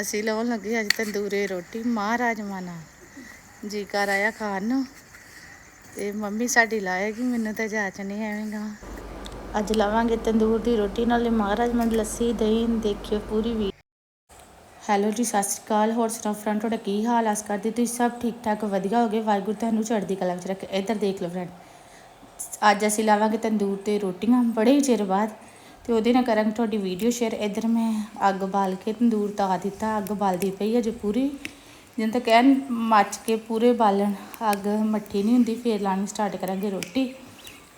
ਅਸੀਂ ਲਾਉਣ ਲੱਗੇ ਅੱਜ ਤੰਦੂਰੇ ਰੋਟੀ, ਮਹਾਰਾਜ ਮਾਨਾ। ਜੀ ਕਰ ਆਇਆ ਖਾਣ ਨੂੰ ਤੇ ਮੰਮੀ ਸਾਡੀ ਲਾਏਗੀ ਮੈਨੂੰ ਤਾਂ ਜਾਚ ਨਹੀਂ ਐਵੇਂਗਾ ਅੱਜ ਲਾਵਾਂਗੇ ਤੰਦੂਰ ਦੀ ਰੋਟੀ, ਨਾਲੇ ਮਹਾਰਾਜ ਮੰਡ ਲੱਸੀ ਦਹੀਂ ਦੇਖਿਓ ਪੂਰੀ ਵੀ। ਹੈਲੋ ਜੀ, ਸਤਿ ਸ਼੍ਰੀ ਅਕਾਲ। ਹੋਰ ਸੁਣਾਓ ਫਰੈਂਡ, ਤੁਹਾਡਾ ਕੀ ਹਾਲ ਆਸ ਕਰਦੇ ਤੁਸੀਂ ਸਭ ਠੀਕ ਠਾਕ ਵਧੀਆ ਹੋਗੇ। ਵਾਹਿਗੁਰੂ ਤੁਹਾਨੂੰ ਚੜ੍ਹਦੀ ਕਲਾ ਵਿੱਚ ਰੱਖੇ। ਇੱਧਰ ਦੇਖ ਲਓ ਫਰੈਂਡ, ਅੱਜ ਅਸੀਂ ਲਾਵਾਂਗੇ ਤੰਦੂਰ ਤੇ ਰੋਟੀਆਂ, ਬੜੇ ਹੀ ਚਿਰ ਬਾਅਦ ਤੇ ਉਹਦੇ ਨਾਲ ਕਰਾਂਗੇ ਤੁਹਾਡੀ ਵੀਡੀਓ ਸ਼ੇਅਰ ਇੱਧਰ ਮੈਂ ਅੱਗ ਬਾਲ ਕੇ ਤੰਦੂਰ ਤਾ ਦਿੱਤਾ। ਅੱਗ ਬਾਲਦੀ ਪਈ ਹੈ ਜੇ ਪੂਰੀ। ਜਿੰਨ ਤੱਕ ਐਨ ਮੱਚ ਕੇ ਪੂਰੇ ਬਾਲਣ। ਅੱਗ ਮੱਠੀ ਨਹੀਂ ਹੁੰਦੀ, ਫੇਰ ਲਾਣੀ ਸਟਾਰਟ ਕਰਾਂਗੇ ਰੋਟੀ।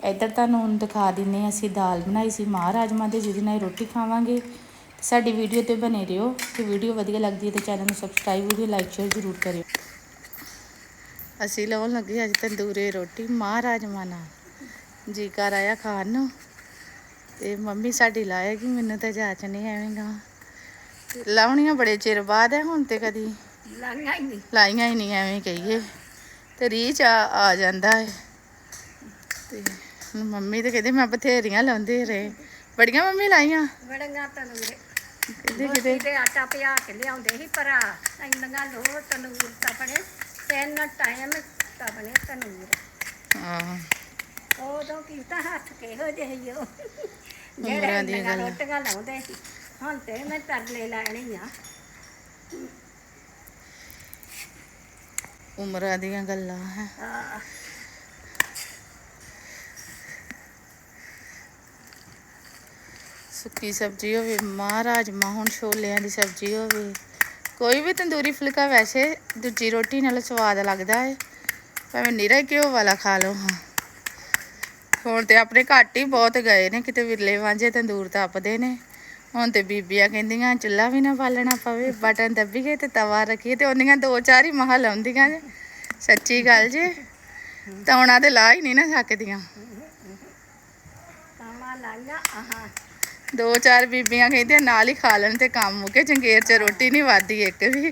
ਇੱਧਰ ਤੁਹਾਨੂੰ ਹੁਣ ਦਿਖਾ ਦਿੰਨੇ ਹਾਂ, ਅਸੀਂ ਦਾਲ ਬਣਾਈ ਸੀ ਮਹਾਰਾਜਮਾ ਦੇ, ਜਿਹਦੇ ਨਾਲ ਰੋਟੀ ਖਾਵਾਂਗੇ। ਤੇ ਸਾਡੀ ਵੀਡੀਓ ਤੇ ਬਨੇ ਰਹੋ। ਤੇ ਵੀਡੀਓ ਵਧੀਆ ਲੱਗਦੀ ਹੈ ਤੇ ਚੈਨਲ ਨੂੰ ਸਬਸਕ੍ਰਾਈਬ ਵੀਡੀਓ ਲਾਈਕ ਸ਼ੇਅਰ ਜ਼ਰੂਰ ਕਰਿਓ। ਅਸੀਂ ਲਾਉਣ ਲੱਗੇ ਅੱਜ ਤੰਦੂਰੇ ਰੋਟੀ ਮਹਾਰਾਜਮਾ ਨਾਲ। ਜੀ ਕਰ ਆਇਆ ਖਾਣ ਨੂੰ। ਤੇ ਮੰਮੀ ਸਾਡੀ ਲਾਏਗੀ ਮੈਨੂੰ ਤਾਂ ਜਾਚ ਨਹੀਂ ਐਵੇਂਗਾ ਲਾਉਣੀਆਂ ਬੜੇ ਚਿਰ ਬਾਅਦ ਹੈ ਹੁਣ ਤੇ ਕਦੀ ਲਾਈਆਂ ਹੀ ਨਹੀਂ। ਲਾਈਆਂ ਹੀ ਨਹੀਂ ਐਵੇਂ ਕਹੀਏ। ਤੇ ਰੀਚ ਆ ਆ ਜਾਂਦਾ ਹੈ ਤੇ ਹੁਣ ਮੰਮੀ ਤੇ ਕਹਿੰਦੇ ਮੈਂ ਬਥੇਰੀਆਂ ਲਾਉਂਦੇ ਰਹੇ। ਬੜੀਆਂ ਮੰਮੀ ਲਾਈਆਂ? ਬੜੀਆਂ ਤਨੂਰੇ ਕਿਤੇ ਕਿਤੇ ਤੇ ਆਟਾ ਪਿਆ ਕੇ ਲਿਆਉਂਦੇ ਸੀ ਭਰਾ। ਇੰਨੀਆਂ ਲੋ ਤਨੂਰ ਤਪਣੇ ਤਿੰਨ ਟਾਈਮ ਤਪਣੇ ਤਨੂਰ। ਹਾਂ। ਉਦੋਂ ਕੀਤਾ ਹੱਥ ਕਿਹੋ ਜਿਹੇ ਹੀ। ਉਮਰਾਂ ਦੀਆਂ ਗੱਲਾਂ। ਰੋਟੀਆਂ ਲਾਉਂਦੇ ਸੀ। ਹੁਣ ਤੇ ਮੈਂ ਤਰਲੇ ਲੈਣੀ ਆ ਉਮਰਾਂ ਦੀਆਂ ਗੱਲਾਂ ਹੈ। ਸੁੱਕੀ ਸਬਜ਼ੀ ਹੋਵੇ ਮਾਂ ਰਾਜਮਾ ਹੁਣ ਛੋਲਿਆਂ ਦੀ ਸਬਜ਼ੀ ਹੋਵੇ। ਕੋਈ ਵੀ ਤੰਦੂਰੀ ਫੁਲਕਾ ਵੈਸੇ ਦੂਜੀ ਰੋਟੀ ਨਾਲ ਸਵਾਦ ਲੱਗਦਾ ਹੈ। ਭਾਵੇਂ ਨਿਰਾ ਘਿਓ ਵਾਲਾ ਖਾ ਲਓ ਹਾਂ। ਹੁਣ ਤੇ ਆਪਣੇ ਘੱਟ ਹੀ ਬਹੁਤ ਗਏ ਨੇ ਕਿਤੇ ਵਿਰਲੇ ਵਾਂਝੇ ਤੰਦੂਰ ਤਪਦੇ ਨੇ। ਹੁਣ ਤੇ ਬੀਬੀਆਂ ਕਹਿੰਦੀਆਂ ਚੁੱਲ੍ਹਾ ਵੀ ਨਾ ਬਾਲਣਾ ਪਵੇ ਬਟਨ ਦੱਬੀਏ ਤੇ ਤਵਾ ਰੱਖੀਏ ਤੇ ਉਹਨੀਆਂ ਦੋ ਚਾਰ ਹੀ ਮਹਾ ਲਾਉਂਦੀਆਂ ਜੇ ਸੱਚੀ ਗੱਲ ਜੇ ਤੌਣਾ ਤੇ ਲਾ ਹੀ ਨਹੀਂ ਨਾ ਸਕਦੀਆਂ। ਆਹਾਂ। ਦੋ ਚਾਰ ਬੀਬੀਆਂ ਕਹਿੰਦੀਆਂ ਨਾਲ ਹੀ ਖਾ ਲੈਣ ਤੇ ਕੰਮ ਮੁੱਕੇ ਚੰਗੇਰ ਚ ਰੋਟੀ ਨਹੀਂ ਵਾਦੀ ਇੱਕ ਵੀ।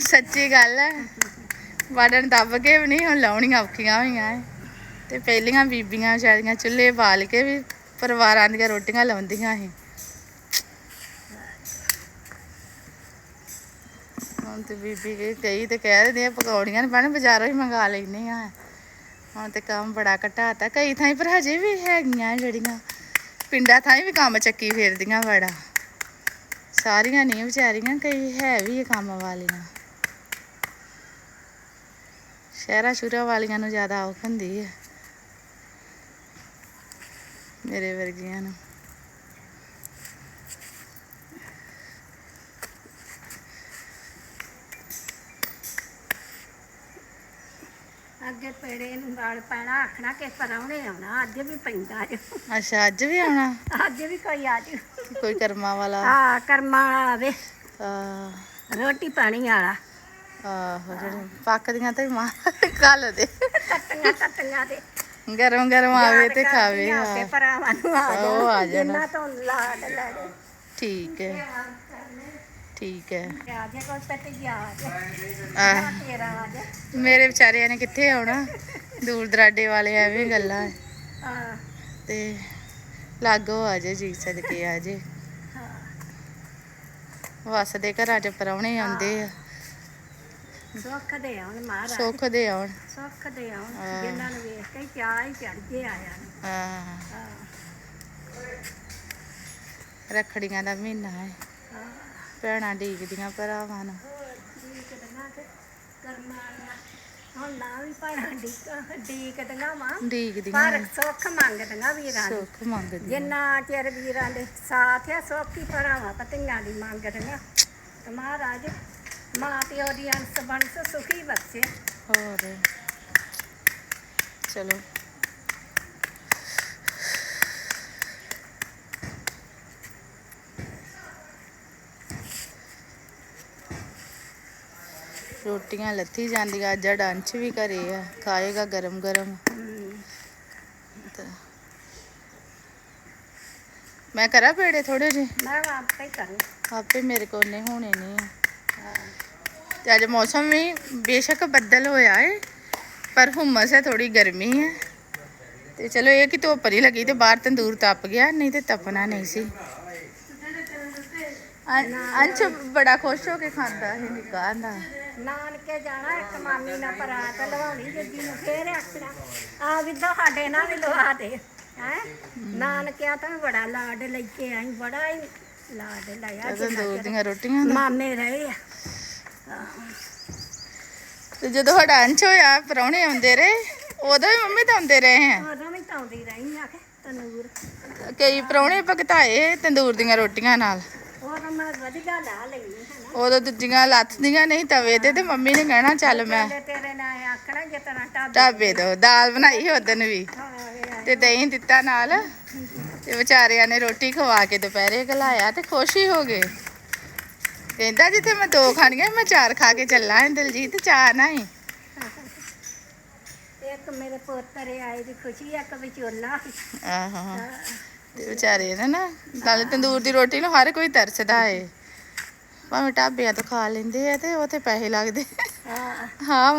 ਸੱਚੀ ਗੱਲ ਹੈ ਵਾੜਨ ਦੱਬ ਕੇ ਵੀ ਨਹੀਂ ਹੁਣ ਲਾਉਣੀਆਂ ਔਖੀਆਂ ਹੋਈਆਂ ਐ। ਤੇ ਪਹਿਲੀਆਂ ਬੀਬੀਆਂ ਵਿਚਾਰੀਆਂ ਚੁੱਲ੍ਹੇ ਬਾਲ ਕੇ ਵੀ ਪਰਿਵਾਰਾਂ ਦੀਆਂ ਰੋਟੀਆਂ ਲਾਉਂਦੀਆਂ ਸੀ। ਹੁਣ ਤੇ ਬੀਬੀ ਕਹੀ- ਕਈ ਤੇ ਕਹਿ ਦਿੰਦੇ ਆ, ਪਕੌੜੀਆਂ ਨੇ ਬਣ ਬਾਜ਼ਾਰੋਂ ਹੀ ਮੰਗਾ ਲੈਨੇ ਆ। ਹੁਣ ਤੇ ਕੰਮ ਬੜਾ ਘਟਾਤਾ, ਕਈ ਥਾਈਂ ਪਰ ਹਜੇ ਵੀ ਹੈਗੀਆਂ ਜਿਹੜੀਆਂ। ਪਿੰਡਾਂ ਥਾਈਂ ਵੀ ਕੰਮ ਚੱਕੀ ਫਿਰਦੀਆਂ ਬੜਾ। ਸਾਰੀਆਂ ਨਹੀਂ ਵਿਚਾਰੀਆਂ, ਕਈ ਹੈ ਵੀ ਕੰਮ ਵਾਲੀਆਂ। ਸ਼ਹਿਰਾਂ ਸ਼ੁਰਾ ਵਾਲੀਆਂ ਨੂੰ ਜ਼ਿਆਦਾ ਔਖ ਹੁੰਦੀ ਹੈ ਮੇਰੇ ਵਰਗੀਆਂ ਨੂੰ। ਅੱਗੇ ਪੇੜੇ ਨੂੰ ਵਾਲ ਪੈਣਾ ਆਖਣਾ ਕਿ ਪਰਾਉਣੇ ਆਉਣਾ ਅੱਜ ਵੀ ਪੈਂਦਾ ਜੋ ਅੱਛਾ ਅੱਜ ਵੀ ਆਉਣਾ? ਅੱਜ ਵੀ ਕੋਈ ਆ ਜੂ ਕੋਈ ਕਰਮਾਂ ਵਾਲਾ? ਆ ਕਰਮਾਂ ਵਾਲਾ ਆਵੇ। ਆ ਰੋਟੀ ਪਾਣੀ ਵਾਲਾ। ਆਹੋ ਜਿਹੜੇ ਪੱਕਦੀਆਂ ਤੇ ਮਾਰ ਕੱਲ ਦੇ। ਕੱਟੀਆਂ ਕੱਟੀਆਂ ਦੇ ਗਰਮ ਗਰਮ ਆਵੇ ਤੇ ਖਾਵੇ ਕਰਦੀਆਂ ਹਾਂ। ਭਰਾਵਾਂ ਨੂੰ ਆ ਉਹ ਆ ਜਾਣ। ਜਾਣਾ। ਜਿੰਨਾ ਤੋਂ ਲਾਡ ਲੜੇ ਠੀਕ ਹੈ। ਠੀਕ ਹੈ। ਆ ਜੇ ਕੋਈ ਪੱਤੀ ਜਾ ਆਹ ਆ। ਤੇਰਾ ਆ ਜਾ ਮੇਰੇ ਵਿਚਾਰਿਆਂ ਨੇ ਕਿੱਥੇ ਆਉਣਾ? ਦੂਰ ਦਰਾਡੇ ਵਾਲੇ ਐਵੇਂ ਗੱਲਾਂ। ਹੈ। ਤੇ ਲਾਗੋ ਆ ਜੇ ਜੀ ਸਦਕੇ ਆ ਜੇ ਵਸਦੇ ਘਰਾਂ ਚ ਪਰੌਣੇ ਆਉਂਦੇ ਆ। ਸੁੱਖ ਦੇ ਆਉਣ ਮਹਾਰਾਜ। ਸੁੱਖ ਦੇ ਆਉਣ। ਸੁੱਖ ਦੇ ਆਉਣ। ਜਿਨ੍ਹਾਂ ਨੂੰ ਵੇਖ ਕੇ ਚਾਹ ਹੀ ਚੜ ਜੇ ਆਇਆ ਨੂੰ। ਹਾਂ। ਹਾਂ। ਰੱਖੜੀਆਂ ਦਾ ਮਹੀਨਾ ਹੈ। ਭੈਣਾਂ ਡੀਕਦੀਆਂ ਭਰਾਵਾਂ ਨੂੰ। ਹੁਣ ਨਾ ਵੀ ਪੜਾ ਡੀਕ ਡੀਕ ਦਣਾ ਵਾ। ਡੀਕਦੀਆਂ ਪਰ ਸੁੱਖ ਮੰਗਦੀਆਂ ਵੀਰਾਂ ਸੁੱਖ ਮੰਗਦੀਆਂ। ਜਿੰਨਾ ਚਿਰ ਵੀਰਾਂ ਦੇ ਸਾਥ ਆ ਸੋਖੀ ਭਰਾਵਾਂ ਪਤੀਆਂ ਦੀ ਮੰਗਦੀਆਂ। ਤੇ ਮਹਾਰਾਜ ਮਾਂ ਪਿਓ ਦੀ ਅੰਸ ਬੰਸ ਸੁਖੀ ਬਖਸ਼ੇ ਹੋਰ। ਚਲੋ। ਰੋਟੀਆਂ ਲੱਥੀ ਜਾਂਦੀਆਂ ਅੱਜ ਡੰਚ ਵੀ ਘਰੇ ਆ ਖਾਏਗਾ ਗਰਮ ਗਰਮ। ਮੈਂ ਕਰਾਂ ਪੇੜੇ ਥੋੜੇ ਜਿਹੇ? ਮੈਂ ਆਪੇ ਕਰੂ ਆਪੇ ਮੇਰੇ ਕੋਲ ਨੇ ਹੋਣੇ ਨਹੀਂ ਆ ਤੇ ਅੱਜ ਮੌਸਮ ਵੀ ਬੇਸ਼ੱਕ ਬੱਦਲ ਹੋਇਆ ਏ ਪਰ ਹੁਮਸ ਹੈ ਥੋੜੀ ਗਰਮੀ ਹੈ। ਤੇ ਚਲੋ ਇਹ ਕਿ ਧੁੱਪ ਨਹੀਂ ਲੱਗੀ ਤੇ ਬਾਹਰ ਤੰਦੂਰ ਤਪ ਗਿਆ ਨਹੀਂ ਤੇ ਤਪਣਾ ਨਹੀਂ ਸੀ। ਅੰਸ਼ ਬੜਾ ਖੁਸ਼ ਹੋ ਕੇ ਖਾਂਦਾ ਇਹ ਨਿੱਕਾ ਦਾ ਨਾਨਕੇ ਜਾਣਾ ਇੱਕ ਮਾਮੀ ਨਾਲ ਪਰਾਤ ਲਵਾਉਣੀ ਜੱਜੀ ਨੂੰ ਫੇਰ ਆਖਣਾ ਆ ਵੀ ਸਾਡੇ ਨਾਲ ਵੀ ਲਵਾ ਦੇ ਹੈ? ਨਾਨਕਿਆਂ ਤਾਂ ਬੜਾ ਲਾਡ ਲੈ ਕੇ ਆਈ ਬੜਾ ਹੀ ਲਾਡ ਲਿਆ ਤੰਦੂਰ ਦੀਆਂ ਰੋਟੀਆਂ ਦਾ ਮਾਮੇ ਰਹੇ ਆ। ਤੇ ਜਦੋਂ ਸਾਡਾ ਅੰਸ਼ ਹੋਇਆ ਪਰੌਣੇ ਆਉਂਦੇ ਰਹੇ। ਉਦੋਂ ਵੀ ਮੰਮੀ ਤਾਂ ਆਉਂਦੇ ਰਹੇ ਆ ਉਦੋਂ ਵੀ ਤਾਉਂਦੀ ਰਹੀ ਆ ਕੇ ਤਨੂਰ ਕਈ ਪਰੌਣੇ ਭਗਤਾਏ ਤੰਦੂਰ ਦੀਆਂ ਰੋਟੀਆਂ ਨਾਲ। ਉਦੋਂ ਮੈਂ ਵਧੀਆ ਲਾ ਲਈ ਉਦੋਂ ਦੂਜੀਆਂ ਲੱਥਦੀਆਂ ਨਹੀਂ ਤਵੇ ਤੇ ਤੇ ਮੰਮੀ ਨੇ ਕਹਿਣਾ ਚੱਲ ਮੈਂ ਤੇਰੇ ਨਾਲ ਆਖਣਾ ਢਾਬੇ ਤੋਂ। ਦਾਲ ਬਣਾਈ ਉਦਨ ਵੀ। ਤੇ ਦਹੀਂ ਦਿੱਤਾ ਨਾਲ। ਤੇ ਵਿਚਾਰਿਆਂ ਨੇ ਰੋਟੀ ਖਵਾ ਕੇ ਦੁਪਹਿਰੇ ਘਲਾਇਆ ਤੇ ਖੁਸ਼ ਹੀ ਹੋ ਗਏ। ਕਹਿੰਦਾ ਜਿੱਥੇ ਮੈਂ ਦੋ ਖਾਣੀਆਂ ਮੈਂ ਚਾਰ ਖਾ ਕੇ ਚੱਲਾਂ ਦਿਲਜੀਤ ਚਾਹ ਨਹੀਂ ਇੱਕ ਮੇਰੇ ਪੋਤਰੇ ਆਏ ਦੀ ਖੁਸ਼ੀ ਆ ਕਿ ਵਿਚੋਲਾ। ਆਹਾਂ ਤੇ ਵਿਚਾਰੇ ਨੇ ਨਾ ਨਾਲੇ ਤੰਦੂਰ ਦੀ ਰੋਟੀ ਨੂੰ ਹਰ ਕੋਈ ਤਰਸਦਾ ਏ। ਭਾਵੇਂ ਢਾਬਿਆਂ ਤੋਂ ਖਾ ਲੈਂਦੇ ਆ ਤੇ ਉੱਥੇ ਪੈਸੇ ਲੱਗਦੇ। ਹਾਂ। ਹਾਂ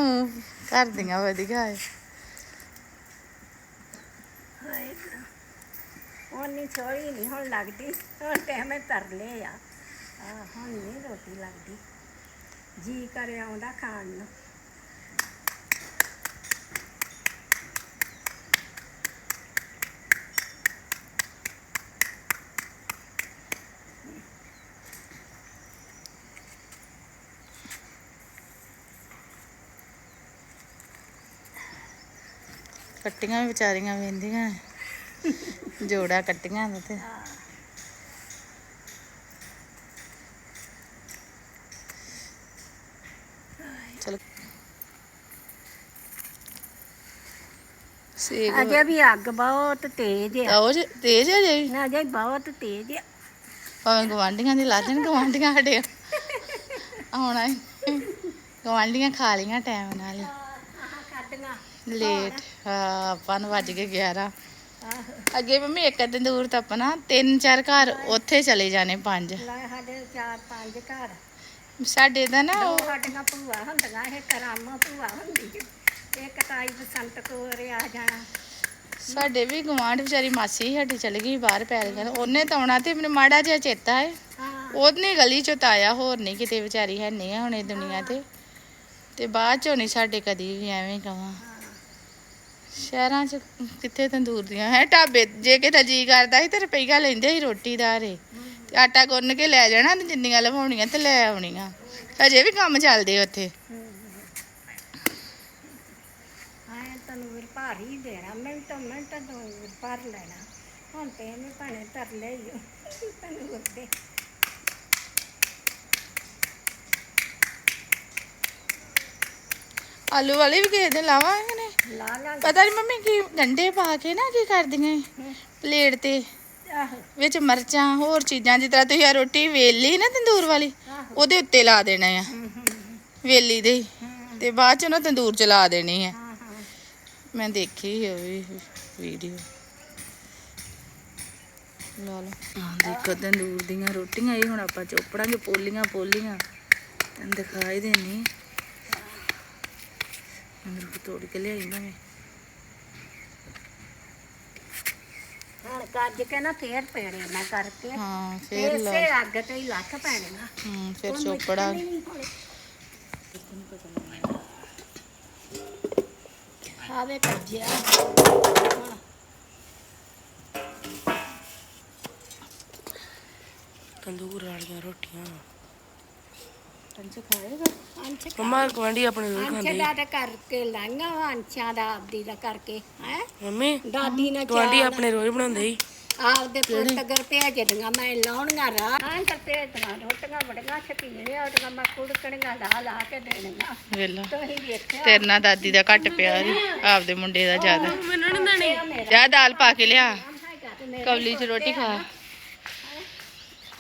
ਘਰ ਦੀਆਂ ਵਧੀਆ ਏ। ਉਹਨੀ ਛੋੜੀ ਨਹੀਂ ਹੁਣ ਲੱਗਦੀ ਹੁਣ ਟਾਈਮੇ ਤਰਲੇ ਆ ਆ। ਰੋਟੀ ਲੱਗਦੀ। ਜੀ ਕਰੇ ਆਉਂਦਾ ਖਾਣ ਨੂੰ। ਕੱਟੀਆਂ ਵੀ ਵਿਚਾਰੀਆਂ ਵੇਂਦੀਆਂ। ਜੋੜਾ ਕੱਟੀਆਂ ਦਾ ਤੇ। ਸੇਕ ਅਜੇ ਵੀ ਅੱਗ ਬਹੁਤ ਤੇਜ਼ ਆ। ਆਓ ਜੀ ਤੇਜ਼ ਹੈ ਜੀ। ਨਾ ਅਜੇ ਬਹੁਤ ਤੇਜ਼ ਆ। ਭਾਵੇਂ ਗਵਾਂਢੀਆਂ ਦੀ ਲਾ ਦੇਣ ਗਵਾਂਢੀਆਂ ਸਾਡੇ ਆਉਣਾ ਗਵਾਂਢੀਆਂ ਖਾ ਲੀਆਂ ਟਾਈਮ ਨਾਲ। ਹੀ। ਆਹ ਕੱਢੀਆਂ ਲੇਟ। ਹਾਂ ਆਪਾਂ ਨੂੰ ਵੱਜ ਗਏ 11 ਆਹ। ਅੱਗੇ ਮੰਮੀ ਇੱਕ ਤੰਦੂਰ ਤਪਣਾ ਤਿੰਨ ਚਾਰ ਘਰ ਉੱਥੇ ਚਲੇ ਜਾਣੇ ਪੰਜ। ਲੈ ਸਾਡੇ ਚਾਰ ਪੰਜ ਘਰ। ਸਾਡੇ ਦਾ ਨਾ ਉਹ ਸਾਡੀਆਂ ਭੂਆ ਹੁੰਦੀਆਂ ਇਹ ਕਰਾਮਾ ਭੂਆ ਹੁੰਦੀ ਇੱਕ ਤਾਈ ਬਸੰਤ ਕੋਰ ਆ ਜਾਣਾ। ਸਾਡੇ ਵੀ ਗਵਾਂਢ ਵਿਚਾਰੀ ਮਾਸੀ ਸਾਡੀ ਚਲ ਗਈ ਬਾਹਰ ਪੈਲ ਕਰ ਉਹਨੇ ਤਾਂ ਆਉਣਾ ਤੇ ਮੈਨੂੰ ਮਾੜਾ ਜਿਹਾ ਚੇਤਾ ਹੈ। ਹਾਂ। ਉਹਨੇ ਗਲੀ ਚੋਂ ਤਾਇਆ ਹੋਰ ਨਹੀਂ ਕਿਤੇ ਵਿਚਾਰੀ ਹੈ ਨਹੀਂ ਹੁਣ ਇਹ ਦੁਨੀਆ ਤੇ। ਤੇ ਬਾਅਦ ਚੋਂ ਨਹੀਂ ਸਾਡੇ ਕਦੀ ਵੀ ਐਵੇਂ ਕਵਾਂ। ਸ਼ਹਿਰਾਂ 'ਚ ਕਿੱਥੇ ਤੰਦੂਰ ਦੀਆਂ ਹੈ? ਢਾਬੇ ਜੇ ਕਿਤੇ ਜੀ ਕਰਦਾ ਸੀ ਤੇ ਰੁਪਈਆ ਲੈਂਦੇ ਸੀ ਰੋਟੀ ਦਾ ਰੇ ਤੇ ਆਟਾ ਗੁੰਨ ਕੇ ਲੈ ਜਾਣਾ ਤੇ ਜਿੰਨੀਆਂ ਲਵਾਉਣੀਆਂ ਤੇ ਲੈ ਆਉਣੀਆਂ। ਅਜੇ ਵੀ ਕੰਮ ਚੱਲਦੇ ਉੱਥੇ ਆਏ ਭਾਰੀ ਦੇਣਾ ਮਿੰਟ ਮਿੰਟ ਤਨੂਰ ਭਰ ਲੈਣਾ। ਹੁਣ ਤੇ ਇਹਨੇ ਭਾਣੇ ਤਰ ਲਈ ਤਨੂਰ ਦੇ ਆਲੂ ਵਾਲੇ ਵੀ ਕਿਸੇ ਦਿਨ ਲਾਵਾਂਗੇ ਨੇ? ਲਾ ਲਾ ਪਤਾ ਨਹੀਂ ਮੰਮੀ ਕੀ ਗੰਡੇ ਪਾ ਕੇ ਨਾ ਕੀ ਕਰਦੀਆਂ ਏ? ਪਲੇਟ ਤੇ। ਆਹੋ। ਵਿੱਚ ਮਰਚਾਂ ਹੋਰ ਚੀਜ਼ਾਂ ਜਿਸ ਤਰ੍ਹਾਂ ਤੁਸੀਂ ਆ ਰੋਟੀ ਵੇਲ ਨਾ ਤੰਦੂਰ ਵਾਲੀ ਆਹੋ। ਉਹਦੇ ਉੱਤੇ ਲਾ ਦੇਣਾ ਆ। ਹੂੰ ਹੂੰ ਵੇਲੀ ਦੇ ਹੀ। ਹੂੰ। ਤੇ ਬਾਅਦ ਚ ਨਾ ਤੰਦੂਰ ਚ ਲਾ ਦੇਣੀ ਆ। ਹਾਂ ਹਾਂ। ਮੈਂ ਦੇਖੀ ਸੀ ਉਹ ਵੀ ਵੀਡੀਓ। ਲਾ ਲਓ ਹਾਂ ਦੇਖੋ ਤੰਦੂਰ ਦੀਆਂ ਰੋਟੀਆਂ ਇਹ ਹੁਣ ਆਪਾਂ ਚੋਪੜਾਂਗੇ ਪੋਲੀਆਂ ਪੋਲੀਆਂ। ਤੈਨੂੰ ਦਿਖਾਈ ਦੇਣੀ ਅੰਦਰ ਤੋੜ ਕੇ ਲਿਆਈ ਨਾ ਮੈਂ। ਹੁਣ ਕੱਜ ਕੇ ਨਾ ਫੇਰ ਪੈਣੇ ਨਾ ਕਰਕੇ। ਹਾਂ ਫੇਰ ਲਾ ਇਸੇ ਅੱਗ ਤੇ ਹੀ ਲੱਥ ਪੈਣੀਆਂ ਹੂੰ ਫਿਰ ਚੋਪੜਾ। ਆਵੇ ਕੱਜਿਆ ਤੰਦੂਰ ਵਾਲੀਆਂ ਰੋਟੀਆਂ। ਕੰਚ ਖਾਏਗਾ? ਅੰਚ ਮੰਮਾ ਗਵਾਂਢੀ ਆਪਣੇ ਅੰਚ ਖਾਂਦੇ। ਦਾ ਤਾਂ ਕਰਕੇ ਲਾਂਗਾ ਅੰਚਾਂ ਦਾ ਆਪਦੀ ਦਾ ਕਰਕੇ ਹੈ? ਮੰਮੀ ਦਾਦੀ ਨੇ ਗਵਾਂਢੀ ਆਪਣੇ ਰੋਜ਼ ਬਣਾਉਂਦੇ ਸੀ। ਆਪਦੇ ਪੁੱਤ ਗਰ ਭੇਜਦੀਆਂ ਮੈਂ ਲਾਉਣੀਆਂ ਰਾਹ। ਆਂ ਤਾਂ ਭੇਜਦੀਆਂ ਰੋਟੀਆਂ ਬੜੀਆਂ ਛਕੀਆਂ ਉਹਦੀਆਂ ਮੈਂ ਕੁੜਕਣੀਆਂ ਲਾ ਲਾ ਕੇ ਦੇਣੀਆਂ। ਵੇਲਾ। ਤੁਸੀਂ ਵੇਖਿਆ ਤੇਰੇ ਨਾਲ ਦਾਦੀ ਦਾ ਘੱਟ ਪਿਆ ਜੀ ਆਪਦੇ ਮੁੰਡੇ ਦਾ ਜ਼ਿਆਦਾ। ਮੈਨੂੰ ਨਹੀਂ ਦੇਣੀ। ਮੇਰਾ। ਜਾ ਦਾਲ ਪਾ ਕੇ ਲਿਆ। ਕਵਲੀ 'ਚ ਰੋਟੀ ਖਾ।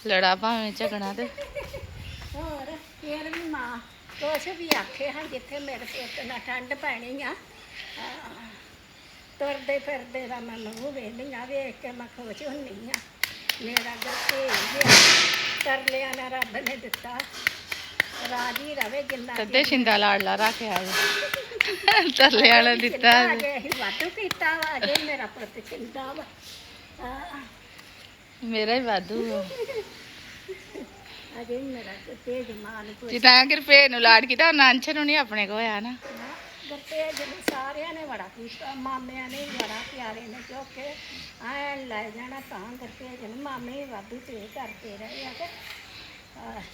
ਲੜਾ ਭਾਵੇਂ ਝਗਣਾ ਤੇ। ਹੋਰ ਫੇਰ ਵੀ ਮਾਂ ਕੁਛ ਵੀ ਆਖੇ ਹਾਂ ਜਿੱਥੇ ਮੇਰੇ ਪੁੱਤ ਨਾਲ ਠੰਡ ਪੈਣੀ ਆ। ਤੁਰਦੇ ਫਿਰਦੇ ਦਾ ਮੈਂ ਮੂੰਹ ਵੇਖਦੀਆਂ ਵੇਖ ਕੇ ਮੈਂ ਖੁਸ਼ ਹੁੰਨੀ ਆ ਮੇਰਾ ਭੇਜ ਗਿਆ ਤਰਲਿਆਂ ਨਾਲ ਰੱਬ ਨੇ ਦਿੱਤਾ। ਰਾਜੀ ਰਵੇ ਜਿੰਨਾ ਤੱਦੇ ਸ਼ਿੰਦਾ ਲਾੜਲਾ ਰੱਖਿਆ ਜੀ ਤਰਲੇ ਵਾਲਾ ਦਿੱਤਾ। ਵਾਧੂ ਕੀਤਾ ਵਾ ਅਜੇ ਮੇਰਾ ਪੁੱਤ ਚਿੰਦਾ ਵਾ। ਮੇਰਾ ਹੀ ਵਾਧੂ। ਅਜੇ ਮੇਰਾ ਤੇਜ ਮਾਂ ਨੂੰ ਕੋਈ ਜਿੱਦਾਂ ਕਿ ਰੁਪਏ ਨੂੰ ਲਾੜ ਕੀਤਾ ਉਹਨਾਂ ਅੰਸ਼ ਨੂੰ ਨਹੀਂ ਆਪਣੇ ਕੋ ਹੋਇਆ ਨਾ। ਗੁਰਤੇਜ ਨੂੰ ਸਾਰਿਆਂ ਨੇ ਬੜਾ ਕੀਤਾ ਮਾਮਿਆਂ ਨੇ ਵੀ ਬੜਾ ਪਿਆਰੇ ਨੇ ਕਿਉਂਕਿ ਐ ਲੈ ਜਾਣਾ ਤਾਂ ਗੁਰਤੇਜ ਨੂੰ ਮਾਮੇ ਵਾਧੂ ਤੇ ਕਰਦੇ ਰਹੇ ਆ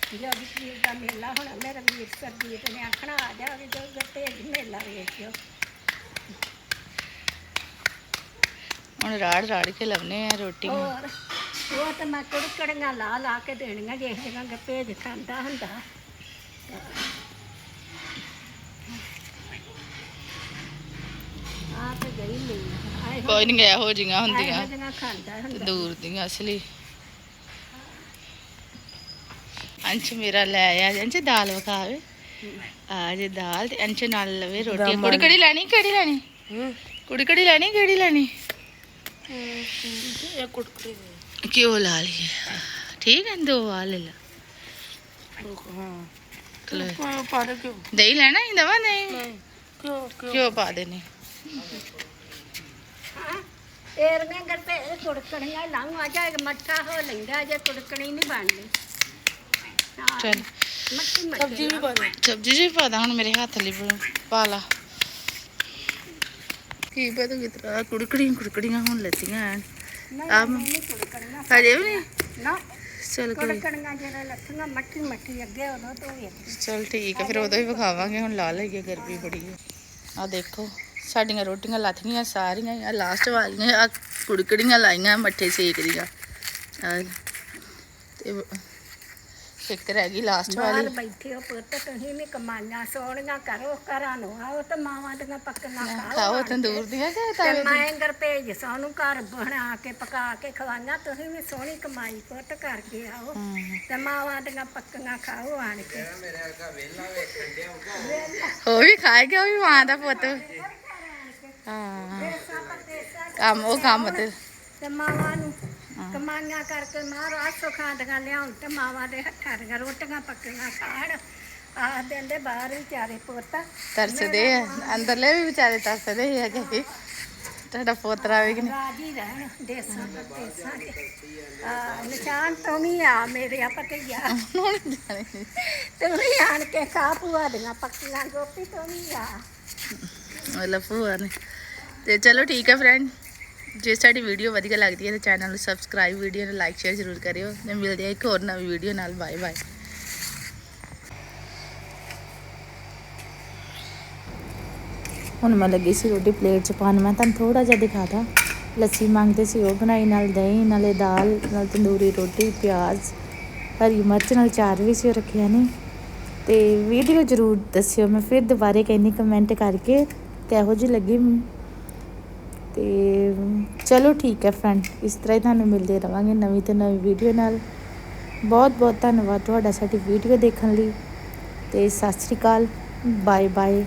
ਕਿ ਜਦ ਵੀਰ ਦਾ ਮੇਲਾ ਹੋਣਾ ਮੇਰਾ ਵੀਰ ਸਰਜੀਤ ਨੇ ਆਖਣਾ ਆ ਜਾ ਵੀ ਜੋ ਗੁਰਤੇਜ ਮੇਲਾ ਵੇਖਿਓ ਹੁਣ ਰਾੜ ਰਾੜ ਕੇ ਲਵਨੇ ਆ ਰੋਟੀ ਹੋਰ ਉਹ ਤਾਂ ਮੈਂ ਕੁੜਕੜੀਆਂ ਲਾ ਲਾ ਕੇ ਦੇਣੀਆਂ ਜੇ ਜਗ੍ਹਾ ਗੁਰਤੇਜ ਖਾਂਦਾ ਹੁੰਦਾ। ਗਈ ਆਏ ਕੋਈ ਨਹੀਂ ਗਿਆ ਹੋ ਜੀਆਂ ਹੁੰਦੀਆਂ। ਹੁੰਦੀਆਂ ਖਾਂਦਾ ਹੁੰਦਾ। ਦੂਰ ਦੀਆਂ ਅਸਲੀ। ਅੰਸ਼ ਮੇਰਾ ਲੈ ਆ ਅੰਸ਼ ਦਾਲ ਵਖਾਵੇ। ਆ ਜੇ ਦਾਲ ਤੇ ਅੰਸ਼ ਨਾਲ ਲਵੇ ਰੋਟੀ। ਕੁੜੀ ਕਿਹੜੀ ਲੈਣੀ ਕਿਹੜੀ ਲੈਣੀ? ਕੁੜੀ ਕਿਹੜੀ ਲੈਣੀ ਕਿਹੜੀ ਲੈਣੀ? ਇਹ ਕੁੜਕੜੀ ਕਿਉਂ ਲਾ ਲਈ ਠੀਕ ਹੈ ਦੋ ਆ ਲੈ ਲਾ। ਹਾਂ। ਲੈ। ਕਿਉਂ ਪਾ ਦੇ ਕਿਉਂ? ਦਹੀਂ ਲੈਣਾ ਹੀ ਦਵਾ ਨਹੀਂ? ਕਿਉਂ? ਕਿਉਂ ਪਾ ਦੇਣੀ? ਏਰਨੇ ਗਰਤੇ ਕੁੜਕਣੀਆਂ ਲਾਉਂ ਆ ਜਾ ਮੱਠਾ ਹੋ ਲੈਂਦਾ ਜੇ ਕੁੜਕਣੀ ਨਹੀਂ ਬਣਨੀ ਹਾਂ, ਚਲ। ਮੱਠੀ ਮੱਠੀ ਸਬਜ਼ੀ ਵੀ ਪਾ ਦੇ। ਸਬਜ਼ੀ ਜੀ ਪਾ ਦਾ ਹੁਣ ਮੇਰੇ ਹੱਥ ਲਈ ਪਾ ਲਾ। ਕੀ ਪਤਾ ਕਿਤਰਾ ਕੁੜਕੜੀਆਂ ਕੁੜਕੜੀਆਂ ਹੁਣ ਲੱਤੀਆਂ ਐਨ। ਨਹੀਂ ਆਮ। ਨਹੀਂ ਕੁੜਕਣੀਆਂ ਹਜੇ ਵੀ ਨਹੀਂ? ਨਾ। ਚਲ ਕੋਈ ਕੁੜਕਣੀਆਂ ਜਿਹੜੇ ਲੱਥੀਆਂ ਮੱਠੀ ਮੱਠੀ ਅੱਗੇ ਉਦੋਂ ਤੋਂ ਵੇਖ ਚਲ ਠੀਕ ਹੈ ਫਿਰ ਉਦੋਂ ਹੀ ਵਿਖਾਵਾਂਗੇ ਹੁਣ ਲਾ ਲਈਏ ਗਰਮੀ ਬੜੀ ਹੈ ਆ ਦੇਖੋ। ਸਾਡੀਆਂ ਰੋਟੀਆਂ ਲੱਥੀਆਂ ਸਾਰੀਆਂ ਆ ਲਾਸਟ ਵਾਲੀਆਂ ਆ ਕੁੜਕੜੀਆਂ ਲਾਈਆਂ ਮੱਠੇ ਸੇਕ ਦੀਆਂ। ਤੇ ਇੱਕ ਰਹਿ ਗਈ ਲਾਸਟ ਬਾਹਰ ਵਾਲੀ। ਬੈਠੇ ਹੋ ਪੁੱਤ ਤੁਸੀਂ ਵੀ ਕਮਾਈਆਂ ਸੋਹਣੀਆਂ ਕਰੋ ਘਰਾਂ ਨੂੰ ਆਓ ਤੇ ਮਾਵਾਂ ਦੀਆਂ ਪੱਕੀਆਂ ਖਾਓ ਖਾਓ ਤੰਦੂਰ ਦੀਆਂ ਕਿ ਤੇ ਤਾਵੇ ਮੈਂ ਅੰਦਰ ਭੇਜ ਸਾਨੂੰ ਘਰ ਬਣਾ ਕੇ ਪਕਾ ਕੇ ਖਵਾਈਆਂ ਤੁਸੀਂ ਵੀ ਸੋਹਣੀ ਕਮਾਈ ਪੁੱਤ ਕਰਕੇ ਆਓ। ਤੇ ਮਾਵਾਂ ਦੀਆਂ ਪੱਕੀਆਂ ਖਾਓ ਆਣ ਕੇ। ਉਹ ਵੀ ਖਾਏਗਾ ਉਹ ਵੀ ਮਾਂ ਦਾ ਪੁੱਤ। ਹਾਂ ਕੰਮ ਉਹ ਕੰਮ ਤੇ। ਤੇ ਮਾਵਾਂ ਨੂੰ ਕਮਾਈਆਂ ਕਰਕੇ ਮਹਾਰਾਜ ਸੁਖਾਂ ਦੀਆਂ ਲਿਆਉਣ ਤੇ ਮਾਵਾਂ ਦੇ ਹੱਥਾਂ ਦੀਆਂ ਰੋਟੀਆਂ ਪੱਕੀਆਂ ਖਾਣ। ਆਹ ਦਿੰਦੇ ਬਾਹਰ ਵਿਚਾਰੇ ਪੁੱਤ। ਤਰਸਦੇ ਆ। ਅੰਦਰਲੇ ਵੀ ਵਿਚਾਰੇ ਤਰਸਦੇ ਹੀ ਹੈਗੇ। ਤੁਹਾਡਾ ਪੋਤਰਾ ਵੀ ਕਿ ਨਹੀਂ? ਰਾਜੀ ਰਹਿਣ ਦੇਸਾਂ ਦੇਸਾਂ ਦੇ। ਆ ਨਿਸ਼ਾਨ ਤੋਂ ਵੀ ਆ ਮੇਰੇ ਆ ਹੁਣ ਜਾਣੇ। ਨੀ। ਤੇ ਵੀ ਆਣ ਕੇ ਖਾ ਦੀਆਂ ਪੱਕੀਆਂ ਗੋਪੀ ਤੋਂ ਵੀ ਆ। ਮਤਲਬ ਭੂਆ ਨੇ ਤੇ ਚਲੋ ਠੀਕ ਹੈ ਫਰੈਂਡ ਜੇ ਸਾਡੀ ਵੀਡੀਓ ਵਧੀਆ ਲੱਗਦੀ ਹੈ ਤਾਂ ਚੈਨਲ ਨੂੰ ਸਬਸਕ੍ਰਾਈਬ ਵੀਡੀਓ ਨੂੰ ਲਾਈਕ ਸ਼ੇਅਰ ਜ਼ਰੂਰ ਕਰਿਓ। ਤੇ ਮਿਲਦੇ ਹਾਂ ਇੱਕ ਹੋਰ ਨਵੀਂ ਵੀਡੀਓ ਨਾਲ। ਬਾਏ ਬਾਏ ਹੁਣ ਮੈਂ ਲੱਗੀ ਸੀ ਰੋਟੀ ਪਲੇਟ 'ਚ ਪਾਉਣ। ਮੈਂ ਤੁਹਾਨੂੰ ਥੋੜਾ ਜਿਹਾ ਦਿਖਾਦਾ ਲੱਸੀ ਮੰਗਦੇ ਸੀ ਉਹ ਬਣਾਈ, ਨਾਲ ਦਹੀਂ, ਨਾਲੇ ਦਾਲ, ਨਾਲ ਤੰਦੂਰੀ ਰੋਟੀ, ਪਿਆਜ਼, ਹਰੀ ਮਿਰਚ, ਨਾਲ ਚਾਰ ਵੀ ਸੀ ਉਹ ਰੱਖਿਆ ਨੇ। ਤੇ ਵੀਡੀਓ ਜਰੂਰ ਦੱਸਿਓ। ਮੈਂ ਫਿਰ ਦੁਬਾਰੇ ਕਹਿੰਨੀ ਕਮੈਂਟ ਕਰਕੇ ਕਿਹੋ ਜਿਹੀ ਲੱਗੀ ਤੇ ਚਲੋ ਠੀਕ ਹੈ ਫਰੈਂਡ ਇਸ ਤਰ੍ਹਾਂ ਹੀ ਤੁਹਾਨੂੰ ਮਿਲਦੇ ਰਵਾਂਗੇ ਨਵੀਂ ਤੋਂ ਨਵੀਂ ਵੀਡੀਓ ਨਾਲ। ਬਹੁਤ ਬਹੁਤ ਧੰਨਵਾਦ ਤੁਹਾਡਾ ਸਾਡੀ ਵੀਡੀਓ ਦੇਖਣ ਲਈ ਤੇ ਸਤਿ ਸ੍ਰੀ ਅਕਾਲ ਬਾਏ ਬਾਏ